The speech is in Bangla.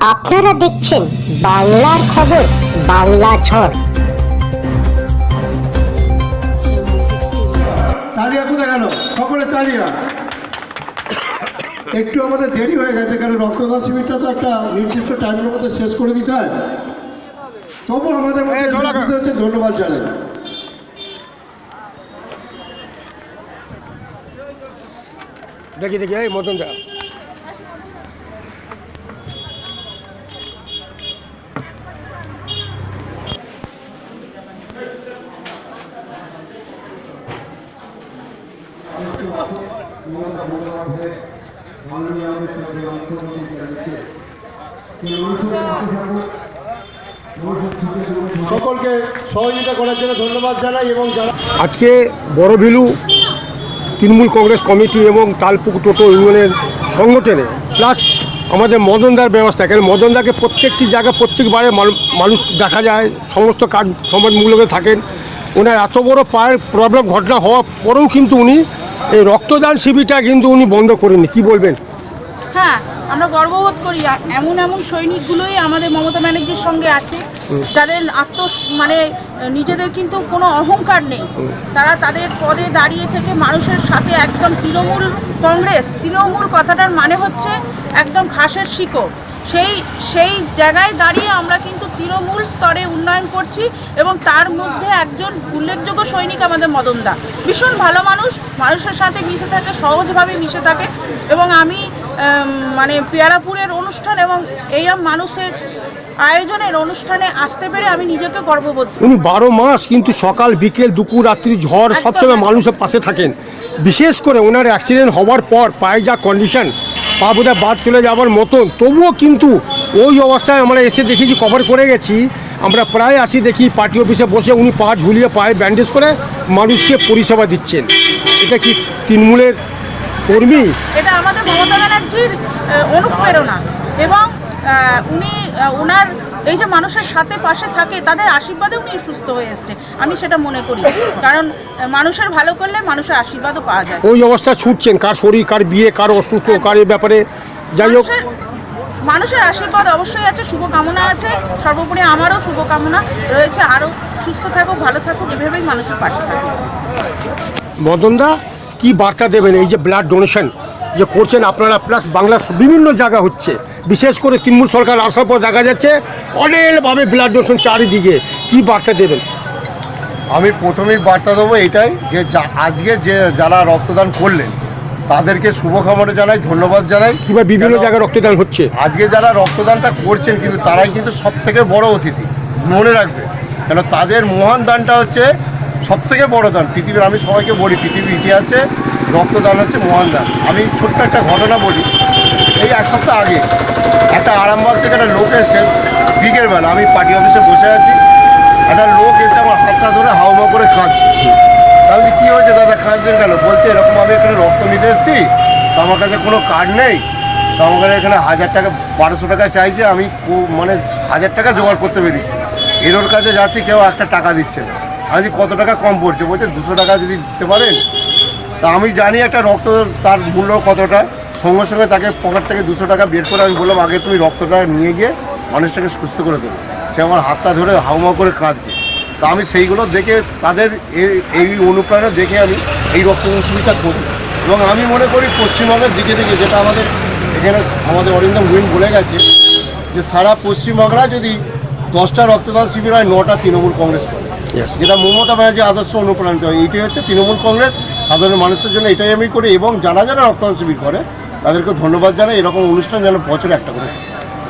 আপনারা দেখছেন বাংলার খবর বাংলা ঝড়. তালিয়া কোথায় গেল? সকলে তালিয়া। একটু আমাদের দেরি হয়ে গেছে কারণ রক্তদান শিবিরটা তো একটা নির্দিষ্ট টাইমের মধ্যে শেষ করে দিতে হয়। তবু আমাদের মধ্যে ধন্যবাদ জানাই। দেখি দেখি এই মতন দা সকলকে সহযোগিতা করার জন্য ধন্যবাদ জানাই এবং আজকে বড়ভিলু তৃণমূল কংগ্রেস কমিটি এবং তালপুক টোটো ইউনিয়নের সংগঠনে প্লাস আমাদের মদনদার ব্যবস্থা, কেন মদনদাকে প্রত্যেকটি জায়গায় প্রত্যেকবারে মানুষ দেখা যায়, সমস্ত কাজ সমাজমূলকে থাকেন। ওনার এত বড় পায়ের প্রবলেম ঘটনা হওয়ার পরেও কিন্তু উনি এই রক্তদান শিবিরটা কিন্তু উনি বন্ধ করেননি কি বলবেন? হ্যাঁ আমরা গর্ববোধ করি এমন এমন সৈনিকগুলোই আমাদের মমতা ব্যানার্জির সঙ্গে আছে যাদের আত্ম মানে নিজেদের কিন্তু কোনো অহংকার নেই। তারা তাদের পদে দাঁড়িয়ে থেকে মানুষের সাথে একদম তৃণমূল কংগ্রেস তৃণমূল কথাটার মানে হচ্ছে একদম ঘাসের শিকড়। সেই সেই জায়গায় দাঁড়িয়ে আমরা কিন্তু তৃণমূল স্তরে উন্নয়ন করছি এবং তার মধ্যে একজন উল্লেখযোগ্য সৈনিক আমাদের মদনদা। ভীষণ ভালো মানুষ মানুষের সাথে মিশে থাকে সহজভাবে মিশে থাকে এবং আমি মানে পেয়ারাপুরের অনুষ্ঠান এবং এইরকম মানুষের আয়োজনের অনুষ্ঠানে আসতে পেরে আমি নিজেকে গর্ববোধ। উনি বারো মাস কিন্তু সকাল বিকেল দুপুর রাত্রি ঝড় সবসময় মানুষের পাশে থাকেন। বিশেষ করে ওনার অ্যাক্সিডেন্ট হওয়ার পর পায়ে যা কন্ডিশন পা বোধহয় বাদ চলে যাওয়ার মতন তবুও কিন্তু ওই অবস্থায় আমরা এসে দেখেছি কভার করে গেছি। আমরা প্রায় আসি দেখি পার্টি অফিসে বসে উনি পা ঝুলিয়ে পায়ে ব্যান্ডেজ করে মানুষকে পরিষেবা দিচ্ছেন। এটা কি তৃণমূলের কর্মী? এটা আমাদের মমতা ব্যানার্জির অনুপ্রেরণা এবং উনি ওনার এই যে মানুষের সাথে পাশে থাকে তাদের আশীর্বাদে উনি সুস্থ হয়ে এসছে। আমি সেটা মনে করি। কারণ মানুষের ভালো করলে মানুষের আশীর্বাদও পাওয়া যায়। ওই অবস্থা ছুটছেন কার শরীর কার বিয়ে কার অসুস্থ কার এ ব্যাপারে। যাই হোক মানুষের আশীর্বাদ অবশ্যই আছে শুভকামনা আছে। সর্বোপরি আমারও শুভকামনা রয়েছে। আরও সুস্থ থাকুক ভালো থাকুক এভাবেই মানুষের পাশে থাকুক। মদনদা কি বার্তা দেবেন এই যে ব্লাড ডোনেশন যে করছেন আপনারা? প্লাস বাংলার বিভিন্ন জায়গা হচ্ছে। বিশেষ করে তৃণমূল সরকার আসার পর দেখা যাচ্ছে অনেকভাবে ব্লাড ডোনেশন চারিদিকে। কি বার্তা দেবেন? আমি প্রথমেই বার্তা দেবো এটাই যে যা- আজকে যে যারা রক্তদান করলেন তাদেরকে শুভকামনা জানাই ধন্যবাদ জানাই। কিংবা বিভিন্ন জায়গায় রক্তদান হচ্ছে। আজকে যারা রক্তদানটা করছেন কিন্তু তারাই কিন্তু সব থেকে বড় অতিথি। মনে রাখবে কেন তাদের মহান দানটা হচ্ছে সব থেকে বড় দান। পৃথিবীর আমি সবাইকে বলি পৃথিবীর ইতিহাসে রক্তদান হচ্ছে মহান দান। আমি ছোট্ট একটা ঘটনা বলি এই এক সপ্তাহ আগে একটা আরামবাগ থেকে একটা লোক এসে বিকেলবেলা আমি পার্টি অফিসে বসে আছি। একটা লোক এসে আমার হাতটা ধরে হাওমা করে কাঁদছে। তাহলে কী হয়েছে? দাদা কাঁদছেন কেন বলছে এরকম আমি এখানে রক্ত নিতে এসেছি তো আমার কাছে কোনো কার্ড নেই। তো আমার কাছে এখানে হাজার টাকা বারোশো টাকা চাইছে আমি মানে হাজার টাকা জোগাড় করতে পেরেছি। এরোর কাছে যাচ্ছি কেউ একটা টাকা দিচ্ছে না। বলছি, কত টাকা কম পড়ছে? বলছে দুশো টাকা যদি দিতে পারেন। তা আমি জানি একটা রক্ত তার মূল্য কতটা। সঙ্গে সঙ্গে তাকে পকেট থেকে দুশো টাকা বের করে আমি বললাম আগে তুমি রক্তটা নিয়ে গিয়ে মানুষটাকে সুস্থ করে দেবে। সে আমার হাতটা ধরে হাউমা করে কাঁদছে। তা আমি সেইগুলো দেখে তাদের এই- এই অনুপ্রেরণা দেখে আমি এই রক্তদান শিবিরটা করি এবং আমি মনে করি পশ্চিমবঙ্গের দিকে দিকে যেটা আমাদের এখানে আমাদের অরিন্দম উইন বলে গেছে যে সারা পশ্চিমবাংলায় যদি দশটা রক্তদান শিবির হয় নটা তৃণমূল কংগ্রেস করে. যেটা মমতা ব্যানার্জি আদর্শ অনুপ্রাণিত হয়। এইটাই হচ্ছে তৃণমূল কংগ্রেস। সাধারণ মানুষের জন্য এটাই আমি করি। এবং যারা যারা রক্তদান শিবির করে তাদেরকে ধন্যবাদ জানাই। এরকম অনুষ্ঠান যেন বছরে একটা করে।